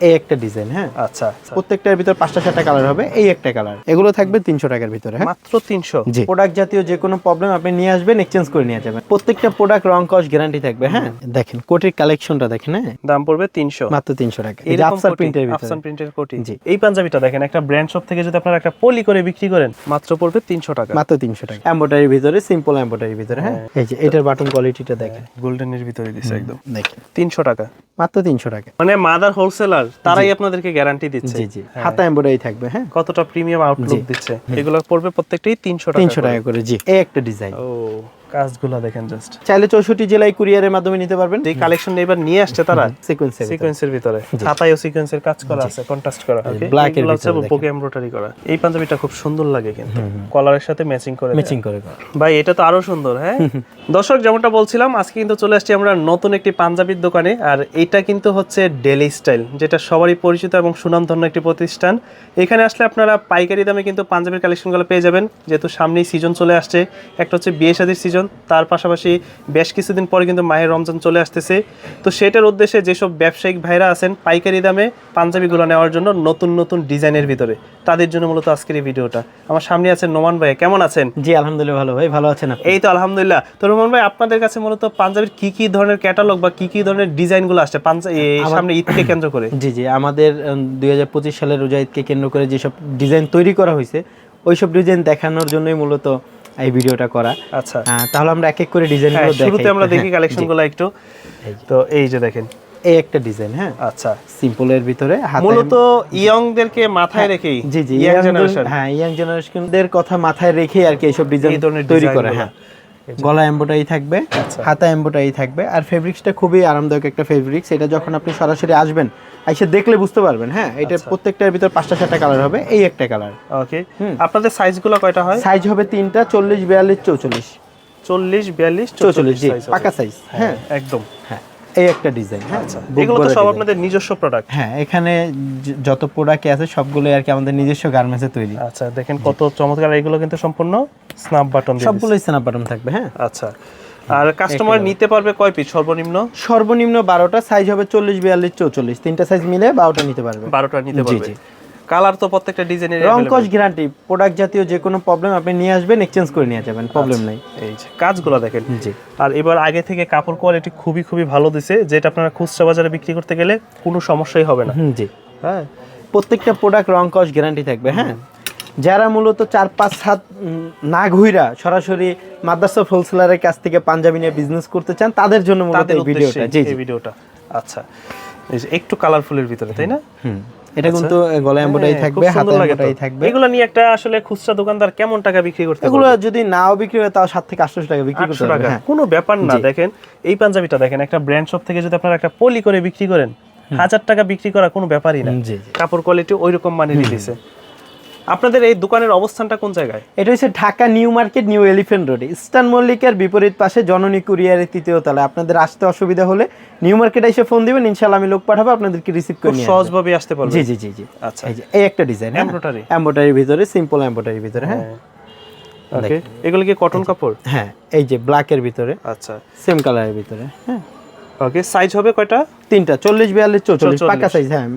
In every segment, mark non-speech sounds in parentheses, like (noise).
এই একটা ডিজাইন হ্যাঁ? আচ্ছা আচ্ছা। প্রত্যেকটার ভিতর পাঁচটা সাতটা কালার হবে এই একটা কালার এগুলো থাকবে তিনশো টাকার ভিতরে হ্যাঁ? মাত্র তিনশো? প্রোডাক্ট জাতীয় যে কোনো প্রবলেম আপনি নিয়ে আসবেন এক্সচেঞ্জ করে নিয়ে যাবেন। প্রত্যেকটা প্রোডাক্ট রং কস গ্যারান্টি থাকবে হ্যাঁ? দেখেন কোটির কালেকশনটা দেখেন হ্যাঁ? দাম পড়বে তিনশো। মাত্র তিনশো টাকা। এই আফসার প্রিন্টের আফসান প্রিন্টের কোটি। জি। এই পাঞ্জাবিটা দেখেন একটা ব্র্যান্ড শপ থেকে যদি আপনারা একটা পলি করে বিক্রি করেন মাত্র পড়বে তিনশো টাকা। মাত্র তিনশো টাকা। এম্বোটারির ভিতরে সিম্পল এম্বোটারির ভিতরে হ্যাঁ? এই যে এটার বাটন কোয়ালিটিটা দেখেন। গোল্ডেনের ভিতরে দিছে একদম। দেখেন। তিনশো টাকা। মাত্র তিনশো টাকা। মানে মাদার হোলসেলার তারাই আপনাদেরকে গ্যারান্টি দিচ্ছে। জি জি। হাতা এমব্রয়ডারি থাকবে হ্যাঁ? কতটা প্রিমিয়াম আউটলুক দিচ্ছে? এগুলো পড়বে প্রত্যেকটাই তিনশো টাকা তিনশো করে। টাকা করে জি। এই একটা ডিজাইন ও। কাজগুলো দেখেন জাস্ট চাইলে চৌষট্টি জেলায় কুরিয়ারের মাধ্যমে নিতে পারবেন। যে কালেকশন এবার নিয়ে আসছে তারা সিকোয়েন্সের সিকোয়েন্সের ভিতরে। সিকোয়েন্সের কাজ করা আছে কন্ট্রাস্ট করা। ওকে black এর ভিতরে পোকে এমব্রয়ডারি করা। এই পাঞ্জাবিটা খুব সুন্দর লাগে কিন্তু। কলারের সাথে ম্যাচিং করে ম্যাচিং করে ভাই এটা তো আরও সুন্দর হ্যাঁ? দর্শক যেমনটা বলছিলাম আজকে কিন্তু চলে আসছি আমরা নতুন একটি পাঞ্জাবির দোকানে। আর এটা কিন্তু হচ্ছে ডেলি স্টাইল যেটা সবারই পরিচিত এবং সুনামধন্য একটি প্রতিষ্ঠান। এখানে আসলে আপনারা পাইকারি দামে কিন্তু পাঞ্জাবির কালেকশনগুলো পেয়ে যাবেন। যেহেতু সামনেই সিজন চলে আসছে একটা হচ্ছে বিয়ে শাদির সিজন তার পাশাপাশি বেশ কিছুদিন পরে কিন্তু মায়ের রমজান চলে আসতেছে। তো সেটার উদ্দেশ্যে যেসব ব্যবসায়িক ভাইরা আছেন পাইকারি দামে পাঞ্জাবিগুলো নেওয়ার জন্য নতুন নতুন ডিজাইনের ভিতরে। তাদের জন্য মূলত আজকের এই ভিডিওটা। আমার সামনে আছেন নোমান ভাই কেমন আছেন? জি আলহামদুলিল্লাহ ভালো। ভাই ভালো আছেন এই তো আলহামদুলিল্লাহ। তো রোমান ভাই আপনাদের কাছে মূলত পাঞ্জাবির কি কি ধরনের ক্যাটালগ বা কি কি ধরনের ডিজাইনগুলো আসছে সামনে ঈদকে কেন্দ্র করে। জি জি। আমাদের দুই হাজার পঁচিশ সালের রোজা ঈদকে কেন্দ্র করে যেসব ডিজাইন তৈরি করা হয়েছে ওইসব ডিজাইন দেখানোর জন্যই মূলত এই ভিডিওটা করা। আচ্ছা। তাহলে আমরা এক এক করে ডিজাইন দেখি গুলো শুরুতে আমরা দেখি কালেকশনগুলো কালেকশনগুলো একটু। তো এই যে দেখেন। এই একটা ডিজাইন হ্যাঁ। আচ্ছা। সিম্পল এর ভিতরে মূলত ইয়ংদেরকে মাথায় রেখেই জি জি ইয়াং জেনারেশন হ্যাঁ ইয়ং জেনারেশন দের কথা মাথায় রেখেই আর কি এইসব ডিজাইন তৈরি করে হ্যাঁ। গলা এমব্রয়ডারি থাকবে আচ্ছা। হাতা এমব্রয়ডারি থাকবে। আর ফেব্রিক্সটা খুবই আরামদায়ক একটা ফেব্রিক্স। এটা যখন আপনি সরাসরি আসবেন এসে দেখলে বুঝতে পারবেন হ্যাঁ? এটা আচ্ছা। প্রত্যেকটার ভিতর পাঁচটা সাতটা কালার হবে এই একটা কালার ওকে আপনাদের সাইজগুলো কয়টা হয়? সাইজ হবে তিনটা চল্লিশ বিয়াল্লিশ চৌচল্লিশ। চল্লিশ বিয়াল্লিশ চৌচল্লিশ। পাকা সাইজ হ্যাঁ একদম। হ্যাঁ। এই একটা ডিজাইন হ্যাঁ। আচ্ছা এগুলো তো সব আপনাদের নিজস্ব প্রোডাক্ট হ্যাঁ এখানে যত প্রোডাক্ট আছে সবগুলো আর কি আমাদের নিজস্ব গার্মেন্টসে তৈরি। আচ্ছা দেখেন কত চমৎকার এগুলো কিন্তু সম্পূর্ণ স্ন্যাপ বাটন সবগুলো স্ন্যাপ বাটন থাকবে হ্যাঁ। আচ্ছা আর কাস্টমার নিতে পারবে কয় পিস সর্বনিম্ন? সর্বনিম্ন বারোটা সাইজ হবে চল্লিশ বিয়াল্লিশ চৌচল্লিশ। তিনটা সাইজ মিলে বারোটা নিতে পারবে। বারোটা নিতে পারবে। কালার তো প্রত্যেকটা ডিজাইনের রং কস গ্যারান্টি প্রোডাক্ট জাতীয় যে কোনো প্রবলেম আপনি নিয়ে আসবেন এক্সচেঞ্জ করে নিয়ে যাবেন প্রবলেম নেই। এই যে কাজগুলো দেখেন। জি। আর এবার আগে থেকে কাপড় কোয়ালিটি খুবই খুবই ভালো দিছে যেটা আপনারা খুচরা বাজারে বিক্রি করতে গেলে কোনো সমস্যাই হবে না। জি। হ্যাঁ। প্রত্যেকটা প্রোডাক্ট রং কস গ্যারান্টি থাকবে হ্যাঁ? যারা মূলত চার পাঁচ সাত না ঘুইরা সরাসরি মাদ্রাসা হোলসেলারের কাছ থেকে পাঞ্জাবি নিয়ে বিজনেস করতে চান তাদের জন্য মূলত এই ভিডিওটা। জি ভিডিওটা। আচ্ছা একটু কালারফুলের ভিতরে তাই না? হুম। এটা কিন্তু গলায় এমব্রয়ডারি হ্যাঁ, থাকবে হাতে। এমব্রয়ডারি থাকবে। এগুলো নিয়ে একটা আসলে খুচরা দোকানদার কেমন টাকা বিক্রি করতে এগুলো যদি নাও বিক্রি হয় তাও সাত থেকে আটশো টাকা বিক্রি করতে পারবে টাকা। হ্যাঁ। কোনো ব্যাপার না দেখেন এই পাঞ্জাবিটা দেখেন একটা ব্র্যান্ড শপ থেকে যদি আপনারা একটা পলি করে বিক্রি করেন হাজার টাকা বিক্রি করা কোনো ব্যাপারই না। কাপড় কোয়ালিটি ওই রকম মানেরই দিছে আপনাদের এই দোকানের অবস্থানটা কোন জায়গায়? এটা হচ্ছে Dhaka New Market New Elephant Road. Eastern মল্লিকের বিপরীত পাশে জননী কুরিয়ারের তৃতীয় তলায়। আপনাদের আসতে অসুবিধা হলে নিউ মার্কেটে এসে ফোন দিবেন ইনশাআল্লাহ আমি লোক পাঠাবো আপনাদেরকে রিসিভ করে নিয়ে। সহজভাবে আসতে পারবে। জি জি জি জি। আচ্ছা। এই যে এই একটা ডিজাইন Embroidery? এমব্রয়ডারির ভিতরে সিম্পল এমব্রয়ডারির ভিতরে হ্যাঁ? ওকে এগুলো কি কটন কাপড়? হ্যাঁ এই যে ব্ল্যাকের ভিতরে। আচ্ছা। সেম কালারের ভিতরে হ্যাঁ? ওকে সাইজ হবে কয়টা? তিনটা চল্লিশ বিয়াল্লিশ চৌচল্লিশ 44 পাকা সাইজ হ্যাঁ।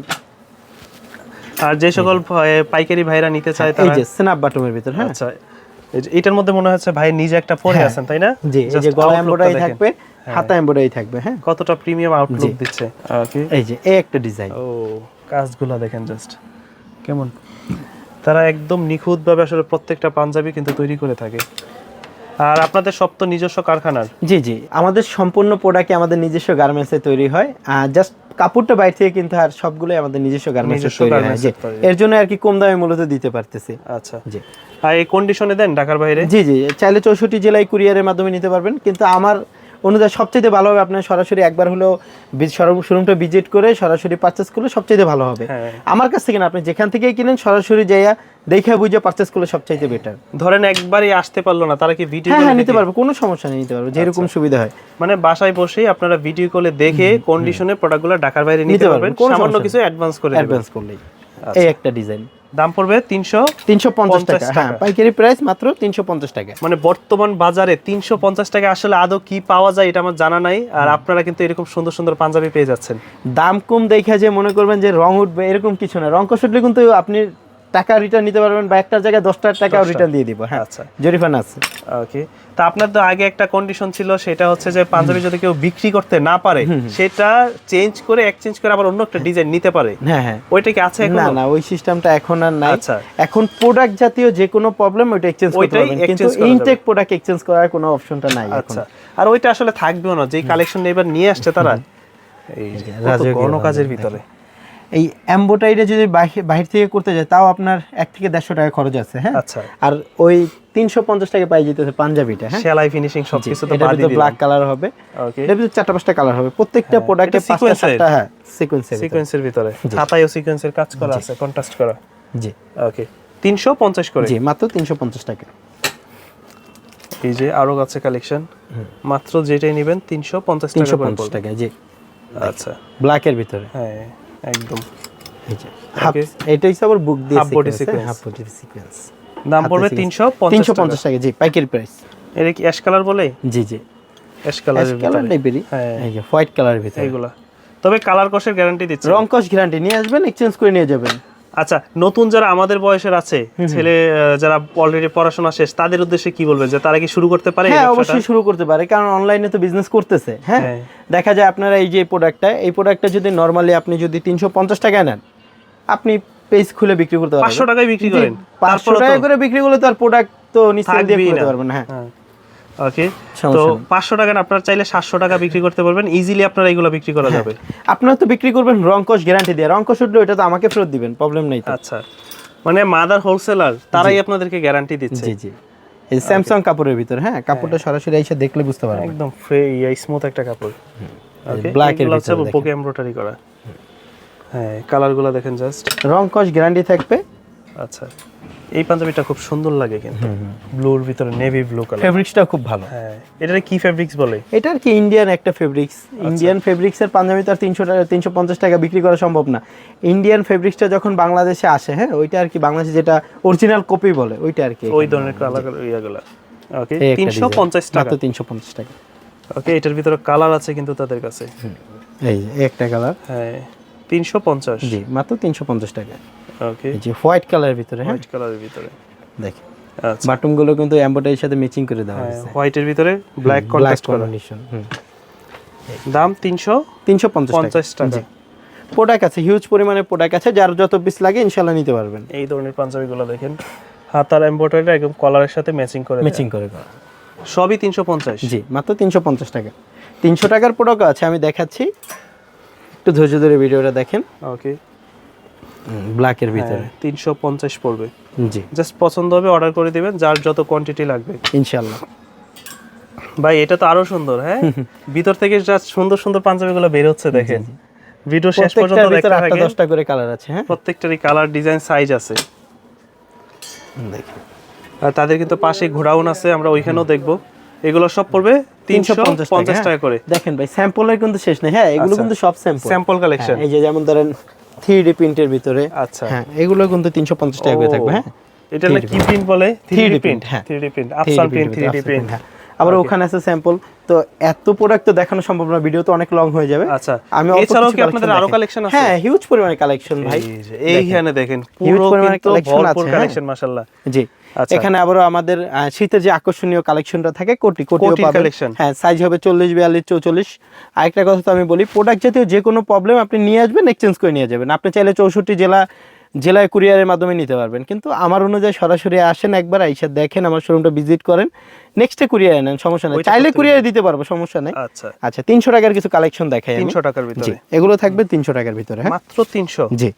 আর যে সকল পাইকারি ভাইরা নিতে চায় তারা এই যে স্ন্যাপ বাটমের ভিতরে হ্যাঁ। আচ্ছা এই যে এটার মধ্যে মনে হচ্ছে ভাই নিজে একটা পরে হ্যাঁ। আছেন তাই না? জি এই যে গলা এমব্রয়ডারি থাকবে হাতা এমব্রয়ডারি থাকবে হ্যাঁ। কতটা প্রিমিয়াম আউটলুক দিচ্ছে। ওকে এই যে এই একটা ডিজাইন ও কাজগুলো দেখেন জাস্ট কেমন? তারা একদম নিখুঁতভাবে আসলে প্রত্যেকটা পাঞ্জাবি কিন্তু তৈরি করে থাকে। আর আপনাদের সব তো নিজস্ব কারখানার। জি জি। আমাদের সম্পূর্ণ প্রোডাক্ট আমাদের নিজস্ব গার্মেন্টসে তৈরি হয়। জাস্ট কাপড়টা বাইরে থেকে কিন্তু আর সবগুলোই আমাদের নিজস্ব গার্মেন্টস তৈরি। এর জন্য আর কি কম দামে মূলত দিতে পারতেছি। আচ্ছা। জি। আর এই কন্ডিশনে দেন ঢাকার বাইরে? জি জি। চাইলে চৌষট্টি জেলায় কুরিয়ারের মাধ্যমে নিতে পারবেন। কিন্তু আমার অনুযায়ী সবচেয়ে ভালো হবে আপনার সরাসরি একবার হলেও শোরুমটা ভিজিট করে সরাসরি পারচেস করলে সবচেয়ে ভালো হবে। হ্যাঁ। আমার কাছ থেকে না আপনি যেখান থেকে কিনেন সরাসরি যাইয়া দেখে বুঝে পারচেস করলে সবচাইতে বেটার ধরেন একবারই আসতে পারল না তারা কি ভিডিও হ্যাঁ হ্যাঁ নিতে পারব কোনো সমস্যা নেই নিতে পারব যেরকম আচ্ছা। সুবিধা হয়। মানে বাসায় বসেই আপনারা ভিডিও কলে দেখে কন্ডিশনে প্রোডাক্টগুলো ঢাকার বাইরে নিতে পারবেন সামান্য কিছু অ্যাডভান্স করে অ্যাডভান্স করলেই। আচ্ছা। এই একটা ডিজাইন দাম পড়বে তিনশো তিনশো পঞ্চাশ টাকা হ্যাঁ পাইকারি প্রাইস মাত্র তিনশো পঞ্চাশ টাকা। মানে বর্তমান বাজারে তিনশো পঞ্চাশ টাকা আসলে আদৌ কি পাওয়া যায় এটা আমার জানা নাই আর আপনারা কিন্তু এরকম সুন্দর সুন্দর পাঞ্জাবি পেয়ে যাচ্ছেন। দাম কম দেখে যে মনে করবেন যে রং উঠবে এরকম কিছু না। রং কষ উঠলে কিন্তু আপনি টাকা রিটার্ন নিতে পারবেন বা একটার জায়গায় দশটার টাকাও 10 রিটার্ন দিয়ে দিব হ্যাঁ। আচ্ছা। জরিফানা আছে ওকে তা আপনার তো আগে একটা কন্ডিশন ছিল সেটা হচ্ছে যে পাঞ্জাবি যদি কেউ বিক্রি করতে না পারে সেটা চেঞ্জ করে এক্সচেঞ্জ করে আবার অন্য একটা ডিজাইন নিতে পারে। হ্যাঁ হ্যাঁ। ওইটা কি আছে এখন? না না ওই সিস্টেমটা এখন আর নাই। আচ্ছা। এখন প্রোডাক্ট জাতীয় যে কোনো প্রবলেম ওইটা এক্সচেঞ্জ করতে পারবেন। কিন্তু। ইনটেক প্রোডাক্ট এক্সচেঞ্জ করার কোনো অপশনটা নাই আচ্ছা। আর ওইটা আসলে থাকবেও না যেই কালেকশন এবার নিয়ে আসছে তারা। এই যে, কাজের ভিতরে। এই এম্বোটাইডে যদি বাহির থেকে করতে যায় তাও আপনার এক থেকে দেড়শো টাকা খরচ আছে হ্যাঁ? আচ্ছা। আর ওই তিনশো পঞ্চাশ টাকা পাই যেতেছে পাঞ্জাবিটা হ্যাঁ? সেলাই ফিনিশিং সবকিছু তো এটা ব্ল্যাক কালার হবে। এটার ভিতরে চারটা পাঁচটা কালার হবে। প্রত্যেকটা হ্যাঁ, প্রোডাক্টে এটা পাঁচটা সাতটা হ্যাঁ সিকোয়েন্সের সিকোয়েন্সের ভিতরে। সিকোয়েন্সের কাজ করা আছে কন্ট্রাস্ট করা। জি। ওকে তিনশো পঞ্চাশ করে? জি মাত্র তিনশো পঞ্চাশ টাকা। এই যে আরও আছে কালেকশন মাত্র যেটাই নেবেন তিনশো পঞ্চাশ তিনশো পঞ্চাশ টাকা জি। আচ্ছা। ব্ল্যাকের ভিতরে। হ্যাঁ। একদম। এটা হচ্ছে আবার বুক দিয়ে half body sequence half body sequence দাম পড়বে sequence। তিনশো পঞ্চাশ তিনশো টাকা পঞ্চাশ টাকা। জি পাইকারি প্রাইস এটা কি অ্যাশ কালার বলে? জি জি। অ্যাশ কালার কালার টাইপেরই হ্যাঁ। এই যে হোয়াইট কালারের ভিতরে। এইগুলা। তবে কালার কষের গ্যারান্টি দিচ্ছে। রং কস গ্যারান্টি নিয়ে আসবেন এক্সচেঞ্জ করে নিয়ে যাবেন। আচ্ছা নতুন যারা আমাদের বয়সের আছে ছেলে যারা অলরেডি পড়াশোনা শেষ তাদের উদ্দেশ্যে কি বলবেন? যে তারা কি শুরু করতে পারে হ্যাঁ অবশ্যই শুরু করতে পারে কারণ অনলাইনে তো বিজনেস করতেছে হ্যাঁ? হ্যাঁ। দেখা যায় আপনারা এই যে প্রোডাক্টটা এই প্রোডাক্টটা যদি নর্মালি আপনি যদি তিনশো পঞ্চাশ টাকায় নেন আপনি পেজ খুলে বিক্রি করতে পারবেন। পাঁচশো টাকায় বিক্রি করেন? পাঁচশো টাকা করে বিক্রি করলে তো আর প্রোডাক্ট তো নিশ্চয়ই দিয়ে করতে। পারবেন হ্যাঁ। ওকে তো পাঁচশো টাকা আপনারা চাইলে সাতশো টাকা বিক্রি করতে পারবেন। ইজিলি আপনারা এগুলো বিক্রি করা হ্যাঁ। যাবে। আপনারা তো বিক্রি করবেন রং গ্যারান্টি দিয়ে। রং উঠলে ওটা তো আমাকে ফেরত দিবেন প্রবলেম নেই আচ্ছা। মানে মাদার হোলসেলার তারাই আপনাদেরকে গ্যারান্টি দিচ্ছে। জি জি। এই স্যামসাং কাপড়ের ভিতরে হ্যাঁ? কাপড়টা সরাসরি এসে দেখলে বুঝতে পারবেন। একদম ফ্রি স্মুথ একটা কাপড়। black এর ভিতরে পোকে এমব্রয়ডারি করা। হ্যাঁ কালারগুলো দেখেন জাস্ট রং গ্যারান্টি থাকবে। আচ্ছা। এই পাঞ্জাবিটা খুব সুন্দর লাগে কিন্তু। ব্লুর ভিতরে নেভি ব্লু কালার ফেব্রিক্সটা খুব ভালো। হ্যাঁ এটা কি ফেব্রিক্স বলে? এটা কি ইন্ডিয়ান একটা ফেব্রিক্স। ইন্ডিয়ান ফেব্রিক্সের পাঞ্জাবি তো আর তিনশো টাকা তিনশো পঞ্চাশ টাকা বিক্রি করা সম্ভব না। ইন্ডিয়ান ফেব্রিক্সটা যখন বাংলাদেশে আসে হ্যাঁ ওইটা আর কি বাংলাদেশে যেটা অরিজিনাল কপি বলে ওইটা আর কি ওই ধরনের কালার ইয়াগুলো ওকে তিনশো। পঞ্চাশ টাকা। তিনশো পঞ্চাশ টাকা। ওকে এটার ভিতরে কালার আছে কিন্তু তাদের কাছে। এই একটা কালার হ্যাঁ তিনশো পঞ্চাশ। জি মাত্র তিনশো পঞ্চাশ টাকা। ওকে যে হোয়াইট কালারের ভিতরে হ্যাঁ? হোয়াইট কালারের ভিতরে। দেখেন। আচ্ছা। বাটনগুলো কিন্তু এমব্রয়ডারির সাথে ম্যাচিং করে দেওয়া হ্যাঁ হয়েছে। হোয়াইটের ভিতরে ব্ল্যাক কন্ট্রাস্ট কম্বিনেশন দাম তিনশো তিনশো পঞ্চাশ পঞ্চাশ টাকা। প্রোডাক্ট আছে হিউজ পরিমাণে প্রোডাক্ট আছে যার যত পিস লাগে ইনশাল্লাহ নিতে পারবেন। এই ধরনের পাঞ্জাবিগুলো দেখেন। হাতার এমব্রয়ডারি একদম কলারের সাথে ম্যাচিং করে ম্যাচিং করে সবই তিনশো পঞ্চাশ। জি মাত্র তিনশো পঞ্চাশ টাকা। তিনশো টাকার প্রোডাক্ট আছে আমি দেখাচ্ছি। একটু ধৈর্য ধরে ভিডিওটা দেখেন। ওকে ব্ল্যাকের ভিতরে। তিনশো পঞ্চাশ পড়বে। জি। জাস্ট পছন্দ হবে অর্ডার করে দিবেন যার যত কোয়ান্টিটি লাগবে। ইনশাল্লাহ ভাই এটা তো আরও সুন্দর হ্যাঁ? ভিতর থেকে জাস্ট সুন্দর সুন্দর পাঞ্জাবিগুলো বের হচ্ছে দেখেন। ভিডিও শেষ পর্যন্ত দেখতে থাকেন করে কালার আছে হ্যাঁ? প্রত্যেকটারই কালার ডিজাইন সাইজ আছে। দেখেন আর তাদের কিন্তু পাশে ঘোড়াউন আছে আমরা ওইখানেও দেখব। এগুলো সব পড়বে তিনশো পঞ্চাশ টাকা করে। দেখেন ভাই স্যাম্পলের কিন্তু শেষ নেই হ্যাঁ? এগুলো আচ্ছা। কিন্তু সব স্যাম্পল স্যাম্পল কালেকশন এই যে যেমন ধরেন থ্রি ডি প্রিন্টের ভিতরে। আচ্ছা। হ্যাঁ এগুলো কিন্তু তিনশো পঞ্চাশ টাকা করে থাকবে হ্যাঁ? এটা কি প্রিন্ট। বলে? থ্রি ডি প্রিন্ট হ্যাঁ। থ্রি ডি প্রিন্ট আফসান প্রিন্ট থ্রি ডি প্রিন্ট। হ্যাঁ। আবার ওখানে আছে স্যাম্পল তো এত প্রোডাক্ট তো দেখানো সম্ভব না ভিডিও তো অনেক লং হয়ে যাবে। আচ্ছা। আমি এছাড়াও কি আপনাদের আরও কালেকশন আছে? হ্যাঁ হিউজ পরিমাণে কালেকশন ভাই। এইখানে দেখেন পুরো কিন্তু ভরপুর আছে, হ্যাঁ। কালেকশন মাশাআল্লাহ। জি। এখানে আবারও আমাদের শীতের যে আকর্ষণীয় কালেকশনটা থাকে কোটি পাবেন। collection। হ্যাঁ সাইজ হবে চল্লিশ বিয়াল্লিশ চৌচল্লিশ। আরেকটা কথা তো আমি বলি প্রোডাক্ট জাতীয় যে কোনো প্রবলেম আপনি নিয়ে আসবেন এক্সচেঞ্জ করে নিয়ে যাবেন। আপনি চাইলে চৌষট্টি জেলা জেলায় কুরিয়ারের মাধ্যমে নিতে পারবেন। কিন্তু আমার অনুযায়ী সরাসরি আসেন একবার আইসা দেখেন আমার শোরুমটা ভিজিট করেন। নেক্সটে কুরিয়ারে নেন সমস্যা নেই। চাইলে কুরিয়ারে দিতে পারব সমস্যা নেই। আচ্ছা। আচ্ছা তিনশো টাকার কিছু কালেকশন দেখাই। তিনশো টাকার ভিতরে। এগুলো থাকবে তিনশো টাকার ভিতরে হ্যাঁ। মাত্র তিনশো? জি।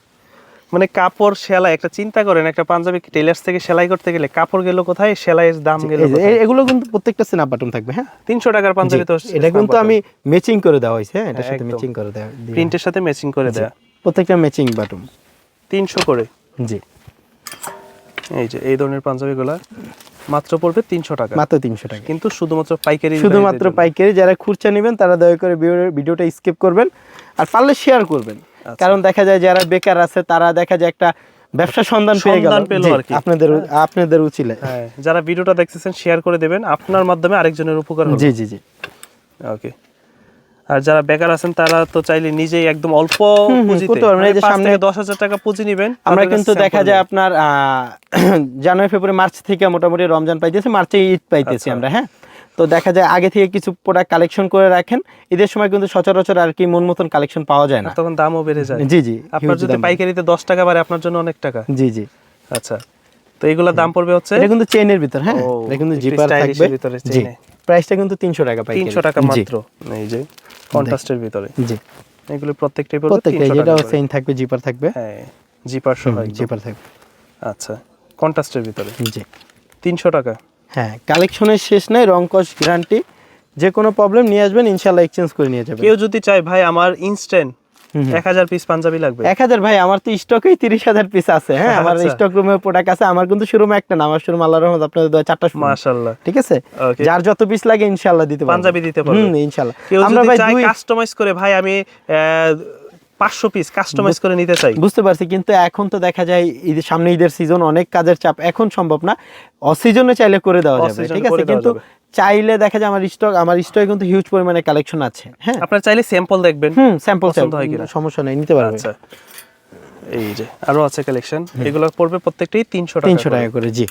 মানে কাপড় সেলাই একটা চিন্তা করেন একটা পাঞ্জাবি টেলার্স থেকে সেলাই করতে গেলে কাপড় গেল কোথায় সেলাইয়ের দাম গেল এগুলো কিন্তু প্রত্যেকটা স্ন্যাপ বাটন থাকবে হ্যাঁ? তিনশো টাকার পাঞ্জাবি তো এটা কিন্তু আমি ম্যাচিং করে দেওয়া হয়েছে হ্যাঁ এটার সাথে ম্যাচিং করে দেওয়া প্রিন্টের সাথে ম্যাচিং করে দেয়া। প্রত্যেকটা ম্যাচিং বাটন তিনশো করে। জি। এই যে এই ধরনের পাঞ্জাবিগুলা মাত্র পড়বে তিনশো টাকা। মাত্র তিনশো টাকা। কিন্তু শুধুমাত্র পাইকারি শুধুমাত্র পাইকারি যারা খুরচা নেবেন তারা দয়া করে ভিডিও- ভিডিওটা স্কিপ করবেন আর পারলে শেয়ার করবেন। কারণ দেখা যায় যারা বেকার আছে তারা দেখা যায় একটা ব্যবসা সন্ধান পেয়ে গেল। আপনাদের আপনাদের উচিলে। হ্যাঁ যারা ভিডিওটা দেখতেছেন শেয়ার করে দেবেন। আপনার মাধ্যমে আরেকজনের উপকার হবে। জি জি জি। ওকে আর যারা বেকার আছেন তারা তো চাইলে নিজেই একদম অল্প পুঁজিতে করতে এই যে মানে সামনে- দশ হাজার টাকা পুঁজি নেবেন। আমরা কিন্তু দেখা যায় আপনার আহ, (clears throat) জানুয়ারি ফেব্রুয়ারি মার্চ থেকে মোটামুটি রমজান পাইতেছি মার্চে ঈদ পাইতেছি আচ্ছা। আমরা হ্যাঁ? তো দেখা যায় আগে থেকে কিছু প্রোডাক্ট কালেকশন করে রাখেন। ঈদের সময় কিন্তু সচরাচর আর কি মন মতন কালেকশন পাওয়া যায় না। তখন দামও বেড়ে যায়। জি জি আপনার যদি পাইকারিতে দশ টাকা বাড়ে আপনার জন্য অনেক টাকা। জি জি। আচ্ছা তো এইগুলোর দাম পড়বে হচ্ছে? এটা কিন্তু চেইনের ভিতর হ্যাঁ? এটা কিন্তু জিপার থাকবে। ভিতরে এ। প্রাইসটা কিন্তু তিনশো টাকা পাই তিনশো টাকা মাত্র। এই যে কন্ট্রাস্টের ভিতরে। জি। এগুলো প্রত্যেকটাই পড়বে প্রত্যেকটা তিনশো যেটা টাকা করে। চেইন থাকবে জিপার থাকবে। হ্যাঁ জিপার সহ জিপার থাকবে। আচ্ছা কন্ট্রাস্টের ভিতরে। জি। তিনশো টাকা। হ্যাঁ কালেকশনের শেষ নাই রং কস গ্যারান্টি যে কোনো প্রবলেম নিয়ে আসবেন ইনশাল্লাহ এক্সচেঞ্জ করে নিয়ে যাবেন কেউ যদি চায় ভাই আমার ইনস্ট্যান্ট। এক হাজার পিস পাঞ্জাবি লাগবে এক হাজার ভাই আমার তো স্টকেই তিরিশ হাজার পিস আছে হ্যাঁ আমার আচ্ছা। স্টক রুমে প্রোডাক্ট আছে আমার কিন্তু শোরুমে একটা না আমার শোরুম আল্লাহ রহমত আপনাদের দয়া চারটা। মাশাল্লাহ ঠিক আছে যার যত পিস লাগে ইনশাল্লাহ দিতে পারব পাঞ্জাবি দিতে পারবে। কেউ আমরা ভাই কাস্টমাইজ করে ভাই আমি পাঁচশো পিস কাস্টমাইজ করে নিতে চাই। বুঝতে পারছি কিন্তু এখন তো দেখা যায় ঈদের সামনে ঈদের সিজন অনেক কাজের চাপ। এখন সম্ভব না। অসিজনে চাইলে করে দেওয়া যাবে ঠিক আছে? কিন্তু চাইলে দেখা যায় আমার স্টক আমার স্টকে কিন্তু হিউজ পরিমাণে কালেকশন আছে হ্যাঁ? আপনার চাইলে স্যাম্পল দেখবেন। হুম স্যাম্পল পছন্দ হয় কিনা? সমস্যা নেই নিতে পারবে। আচ্ছা। এই যে আরও আছে কালেকশন এগুলো পড়বে প্রত্যেকটাই তিনশো টাকা তিনশো টাকা করে জি।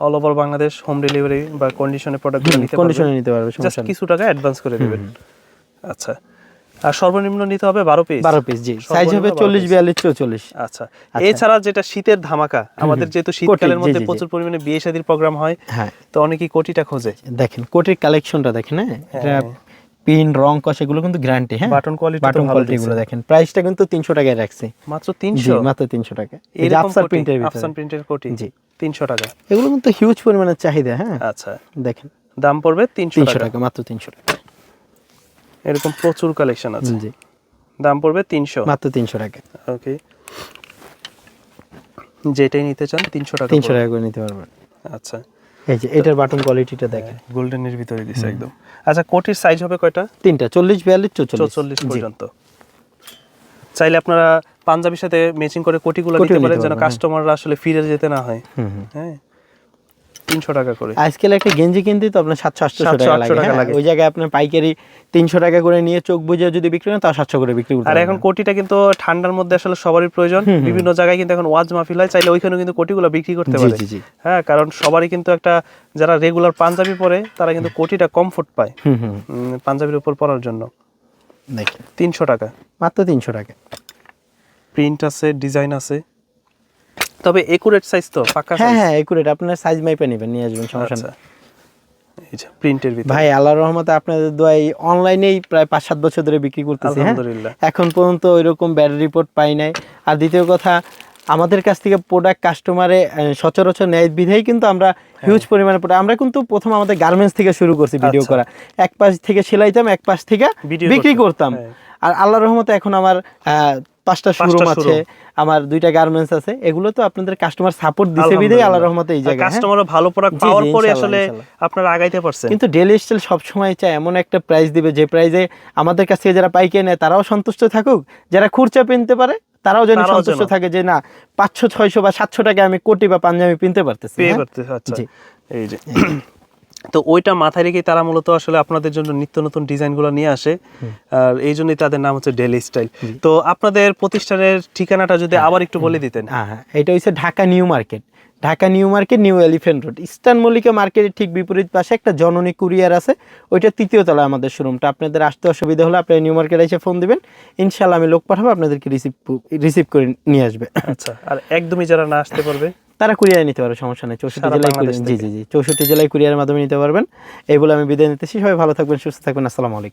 All over Bangladesh home delivery বা কন্ডিশনে প্রোডাক্ট নিতে পারবেন। কন্ডিশনে নিতে পারবে সমস্যা নেই। কিছু টাকা অ্যাডভান্স করে দিবেন আচ্ছা। আর সর্বনিম্ন নিতে হবে বারো পিস বারো পিস জি। সাইজ হবে চল্লিশ বিয়াল্লিশ চৌচল্লিশ। আচ্ছা। এছাড়া যেটা শীতের ধামাকা আমাদের যেহেতু শীতকালের মধ্যে। প্রচুর পরিমাণে বিয়ে শাদীর প্রোগ্রাম হয় হ্যাঁ। তো অনেকেই কোটিটা খোঁজে। দেখেন কোটির কালেকশনটা দেখেন হ্যাঁ? হ্যাঁ। পিন রং কস এগুলো কিন্তু গ্যারান্টি হ্যাঁ? বাটন কোয়ালিটি বাটন কোয়ালিটি গুলো দেখেন। প্রাইসটা কিন্তু তিনশো টাকায় রাখছি। মাত্র জি তিনশো? মাত্র তিনশো টাকা। এই আফসার প্রিন্টের আফসান প্রিন্টের কোটি জি। তিনশো টাকা। এগুলো কিন্তু হিউজ পরিমাণের চাহিদা হ্যাঁ? আচ্ছা। দেখেন। দাম পড়বে তিনশো তিনশো টাকা। টাকা মাত্র তিনশো টাকা। এরকম প্রচুর কালেকশন আছে। জি। দাম পড়বে তিনশো। মাত্র তিনশো টাকা। ওকে যেটাই নিতে চান তিনশো টাকা তিনশো। টাকা করে নিতে পারবেন। আচ্ছা। এই যে এটার বাটন কোয়ালিটিটা দেখেন। গোল্ডেনের ভিতরে দিছে একদম। আচ্ছা কোটির সাইজ হবে কয়টা? তিনটা চল্লিশ বিয়াল্লিশ চৌচল্লিশ। পর্যন্ত। চাইলে আপনারা পাঞ্জাবির সাথে ম্যাচিং করে কোটিগুলো নিতে পারেন যেন কাস্টমাররা আসলে ফিরে যেতে না হয়। হ্যাঁ। তিনশো টাকা করে। আজকাল একটা গেঞ্জি কিনতে তো আপনার সাতশো আটশো 700 টাকা লাগে হ্যাঁ? লাগে। ওই জায়গায় আপনার পাইকারি তিনশো টাকা করে নিয়ে চোখ বুঝে যদি বিক্রি করেন তাও সাতশো করে বিক্রি করতে আর এখন কোটিটা কিন্তু ঠান্ডার মধ্যে আসলে সবারই প্রয়োজন। বিভিন্ন জায়গায় কিন্তু এখন ওয়াজ মাহফিল হয় চাইলে ওইখানেও কিন্তু কোটিগুলো বিক্রি করতে পারে। হ্যাঁ কারণ সবারই কিন্তু একটা যারা রেগুলার পাঞ্জাবি পরে তারা কিন্তু কোটিটা কমফোর্ট পায়। পাঞ্জাবির উপর পরার জন্য। তিনশো টাকা। মাত্র তিনশো টাকা। প্রিন্ট আছে ডিজাইন আছে। তবে একুরেট সাইজ তো পাকা হ্যাঁ? হ্যাঁ একুরেট আপনার সাইজ মাইপে নেবেন নিয়ে আসবেন সমস্যা আচ্ছা। এই যে প্রিন্টের ভিতরে। ভাই আল্লাহ রহমতে আপনাদের দোয়াই অনলাইনেই প্রায় পাঁচ সাত বছর ধরে বিক্রি করতেছি হ্যাঁ? আলহামদুলিল্লাহ। এখন পর্যন্ত ওইরকম ব্যাড রিপোর্ট পাই নাই। আর দ্বিতীয় কথা আমাদের কাছ থেকে প্রোডাক্ট কাস্টমারে সচরাচর ন্যায় বিধেই কিন্তু আমরা হিউজ পরিমাণে প্রোডাক্ট আমরা কিন্তু প্রথম আমাদের গার্মেন্টস থেকে শুরু করছি ভিডিও আচ্ছা। করা। এক পাশ থেকে সেলাইতাম এক পাশ থেকে বিক্রি করতাম। হ্যাঁ। আর আল্লাহ রহমতে এখন আমার পাঁচটা শোরুম আছে আমার দুইটা গার্মেন্টস আছে এগুলো তো আপনাদের কাস্টমার সাপোর্ট দিছে বিধেই আল্লাহ রহমতে এই জায়গায় হ্যাঁ? কাস্টমারও ভালো প্রোডাক্ট পাওয়ার পরে আসলে আপনারা আগাইতে পারছেন। কিন্তু ডেলি স্টাইল সবসময় চায় এমন একটা প্রাইস দিবে যে প্রাইসে আমাদের কাছ থেকে যারা পাইকে নেয় তারাও সন্তুষ্ট থাকুক। যারা খুরচা কিনতে পারে তারাও যেন সন্তুষ্ট থাকে যে না পাঁচশো ছয়শো বা সাতশো টাকা আমি কোটি বা পাঞ্জাবি কিনতে পারতেছি পেয়ে হ্যাঁ? করতে আচ্ছা। এই যে (coughs) তো ওইটা মাথায় রেখে তারা মূলত আসলে আপনাদের জন্য নিত্য নতুন ডিজাইনগুলো নিয়ে আসে। আর এই জন্যই তাদের নাম হচ্ছে ডেলি স্টাইল তো আপনাদের প্রতিষ্ঠানের ঠিকানাটা যদি আবার একটু বলে দিতেন। হ্যাঁ হ্যাঁ। এটা হচ্ছে Dhaka New Market. Dhaka New Market New Elephant Road. Eastern Mallika মার্কেটের ঠিক বিপরীত পাশে একটা জননী কুরিয়ার আছে। ওইটা তৃতীয় তলা আমাদের শোরুমটা আপনাদের আসতে অসুবিধা হলে আপনারা নিউ মার্কেটে এসে ফোন দিবেন। ইনশাল্লাহ আমি লোক পাঠাবো আপনাদেরকে রিসিভ রিসিভ করে নিয়ে আসবে। আচ্ছা আর একদমই যারা না আসতে পারবে তারা কুরিয়ারে নিতে পারবে সমস্যা নেই। চৌষট্টি জেলায় জি জি জি। চৌষট্টি জেলায় কুরিয়ারের মাধ্যমে নিতে পারবেন। এই বলে আমি বিদায় নিতেছি। সবাই ভালো থাকবেন সুস্থ থাকবেন। আসসালামু আলাইকুম।